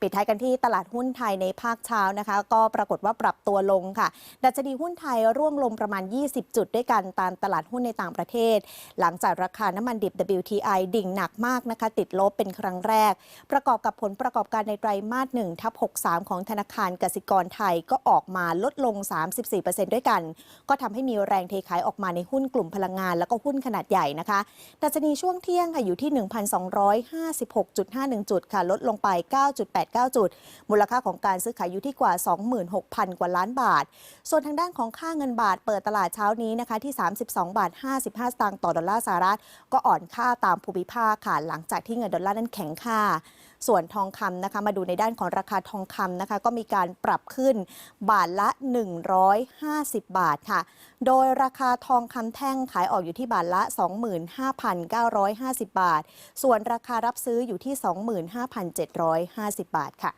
ปิดท้ายกันที่ตลาดหุ้นไทยในภาคเช้านะคะ ก็ปรากฏว่าปรับตัวลงค่ะ ดัชนีหุ้นไทยร่วงลงประมาณ 20 จุดด้วยกันตามตลาดหุ้นในต่างประเทศ หลังจากราคาน้ำมันดิบ WTI ดิ่งหนักมากนะคะ ติดลบเป็นครั้งแรก ประกอบกับผลประกอบการในไตรมาส1ทับ63 ของธนาคารกสิกรไทยก็ออกมาลดลง 34%ด้วยกัน ก็ทำให้มีแรงเทขายออกมาในหุ้นกลุ่มพลังงาน แล้วก็หุ้นขนาดใหญ่นะคะดัชนีช่วงเที่ยงค่ะอยู่ที่ 1,256.51 จุดค่ะลดลงไป89 จุด มูลค่าของการซื้อขายอยู่ที่กว่า 26,000 กว่าล้านบาท ส่วนทางด้านของค่าเงินบาทเปิดตลาดเช้านี้นะคะที่ 32 บาท 55 สตางค์ต่อดอลลาร์สหรัฐ ก็อ่อนค่าตามภูมิภาคค่ะหลังจากที่เงินดอลลาร์นั้นแข็งค่า ส่วนทองคำนะคะมาดูในด้านของราคาทองคำนะคะก็มีการปรับขึ้นบาทละ 150 บาทค่ะ โดยราคาทองคำแท่งขายออกอยู่ที่บาทละ 25,950 บาท ส่วนราคารับซื้ออยู่ที่ 25,750 บาทค่ะ